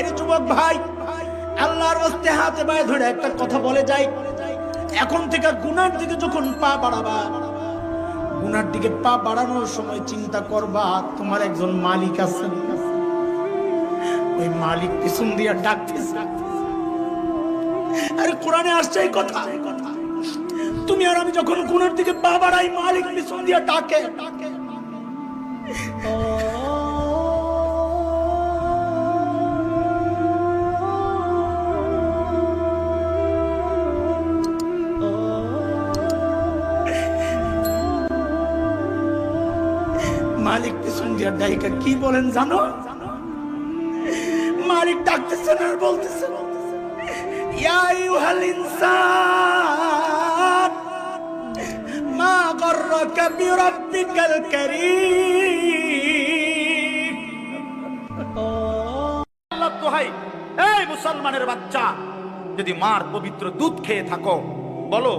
এর যুবক ভাই, আল্লাহর রাস্তে হাতে পায়ে ধরে একটা কথা বলে এখন থেকে গুনার দিকে যখন পা বাড়াবা, গুনার দিকে পা বাড়ানোর সময় চিন্তা করবা, তোমার একজন মালিক আছে ওই মালিক পিছন দিয়ে ডাকতেছে। আরে কোরআনে আসছে এই কথা। তুমি আর আমি যখন গুনার দিকে পা বাড়াই, মালিক পিছন দিয়ে ডাকে ডাকে। মালিক পিছন দিয়ে ডাইকা কি বলেন জানো? মালিক ডাকতেছেন আর বলতেছেন মুসলমানের বাচ্চা, যদি মার পবিত্র দুধ খেয়ে থাকো, বলো,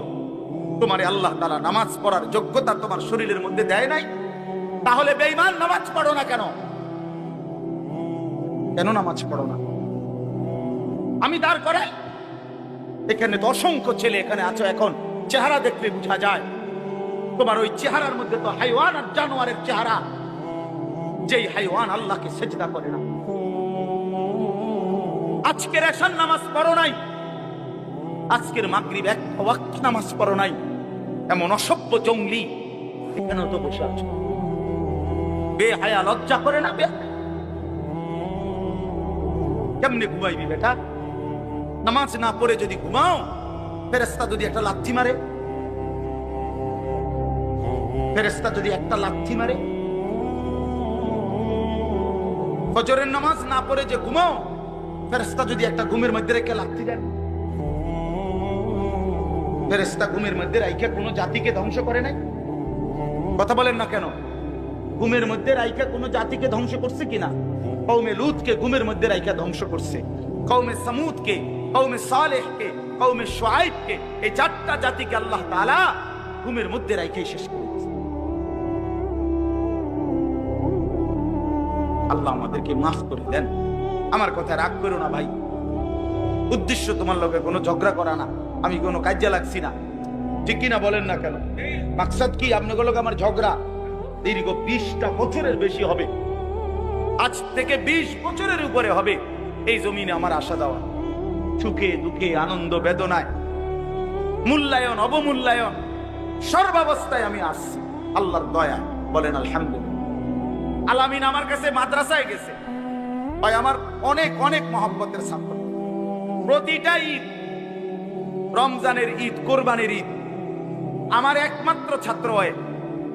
তোমার আল্লাহ তালা নামাজ পড়ার যোগ্যতা তোমার শরীরের মধ্যে দেয় নাই? তাহলে বেঈমান নামাজ পড়ো না কেন? কেন নামাজ পড়ো না? আমি দাঁড় করে। এখানে তো অসংখ্য ছেলে এখানে আছো এখন। চেহারা দেখলে বোঝা যায়। তোমার ওই চেহারার মধ্যে তো হাইওয়ান আর জানোয়ারের চেহারা। যেই হাইওয়ান আল্লাহকে সেজদা করে না। আজকের এসান নামাজ পড়ো নাই। আজকের মাগরিব এক ওয়াক্ত নামাজ পড়ো নাই। এমন অসভ্য জঙ্গলি। এখানেও তো বসে আছো? বেহায়া লজ্জা করে না কেমনে ঘুমাইবি বেটা? নামাজ না পড়ে যদি ঘুমাও ফেরেস্তা যদি একটা লাথি মারে ফেরেস্তা যদি একটা লাথি মারে, ফজরের নামাজ না পড়ে যে ঘুমাও ফেরেস্তা যদি একটা ঘুমের মধ্যে রেখে লাথি দেন ফেরেস্তা ঘুমের মধ্যে রাইখা কোনো জাতিকে ধ্বংস করে নাই? কথা বলেন না কেন? ঘুমের মধ্যে রাইখা কোনো জাতিকে ধ্বংস করছে কিনা? কৌমে লুতকে ঘুমের মধ্যে রাইখা ধ্বংস করছে। কৌমে সামুদকে কৌমে সালেহকে কৌমে সোয়াইবকে এই চারটা জাতিকে আল্লাহ তাআলা ঘুমের মধ্যে রাইখে শেষ করেছে আল্লাহ আমাদেরকে মাফ করে দেন। আমার কথা রাগ করো না ভাই। উদ্দেশ্য তোমার লোকে কোনো ঝগড়া করা না। আমি কোনো কাজে লাগছি না। ঠিক কিনা বলেন না কেন? মাকসাদ কি? আপনাদের লোক আমার ঝগড়া? দীর্ঘ বিশটা বছরের বেশি হবে। আজ থেকে বিশ বছরের উপরে হবে এই জমিনে আমার আশা দেওয়া। সুখে দুঃখে আনন্দ বেদনায়। মূল্যায়ন, অবমূল্যায়ন, সর্বাবস্থায় আমি আসছি। আল্লাহর দয়া, বলেন আলহামদুলিল্লাহ। আলামিন আমার কাছে মাদ্রাসায় গেছে। ভাই, আমার অনেক অনেক মহব্বতের ছাত্র। প্রতিটা ঈদ, রমজানের ঈদ, কোরবানের ঈদ, আমার একমাত্র ছাত্র হয়।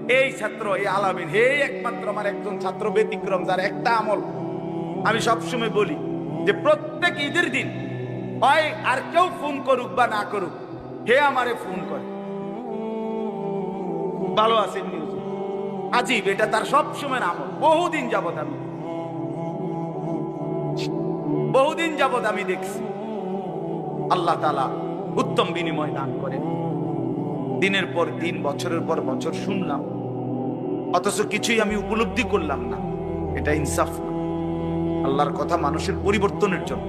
এই ছাত্র, এই আলামিন, হে একমাত্র আমার একজন ছাত্র, ব্যতিক্রম যার একটা আমল। আমি সবসময় বলি যে প্রত্যেক ঈদের দিন হয় আর কেউ ফোন করুক বা না করুক, হে আমারে ফোন করে। ভালো আছেন নিউজ? আজীব, এটা তার সব সময় আমল। বহুদিন যাবত আমি বহুদিন যাবৎ আমি দেখছি। আল্লাহ তালা উত্তম বিনিময় দান করেন। দিনের পর দিন, বছরের পর বছর শুনলাম। অথচ কিছুই আমি উপলব্ধি করলাম না। এটা ইনসাফ আল্লাহর কথা মানুষের পরিবর্তনের জন্য।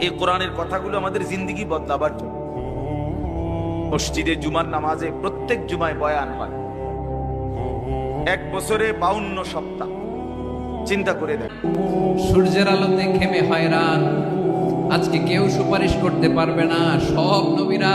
এই কোরআনের কথাগুলো আমাদের জিন্দিগি বদলাবার জন্য। মসজিদে জুমার নামাজে প্রত্যেক জুমায় বয়ান হয়। এক বছরে বাউন্ন সপ্তাহ। চিন্তা করে দেখ। সূর্যের আলোতে খেমে হয়রান। আজকে কেউ সুপারিশ করতে পারবে না। সব নবীরা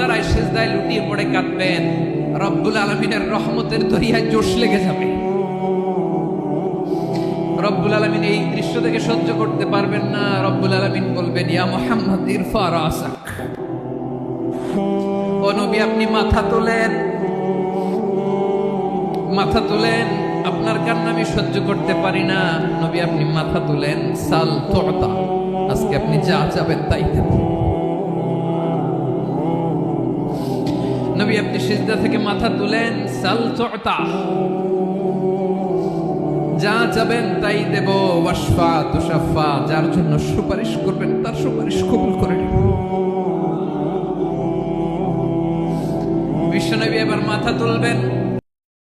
দ্বারায় সেজদায় লুটিয়ে পড়ে কাঁদবেন। রব্বুল আলমিনের রহমতের দরিয়ায় জোশ লেগে যাবে। রব্বুল আলমিন এই দৃশ্য থেকে সহ্য করতে পারবেন না। রব্বুল আলমিন বলবেন, ইয়া মোহাম্মদ ইরফা রাসাক ও নবী, আপনি মাথা তোলেন। মাথা তোলেন। আপনার কান্না আমি সহ্য করতে পারি না। নবী, আপনি মাথা তুলেন। সাল তোতা আজকে আপনি যা চাবেন তাই দেব নবী আপনি সিজদা থেকে মাথা তুলেন, সাল চটা যা যাবেন তাই দেব ওয়াসফা তুষাফা যার জন্য সুপারিশ করবেন, তার সুপারিশ কবুল করে নেব বিশ্বনবী এবার মাথা তুলবেন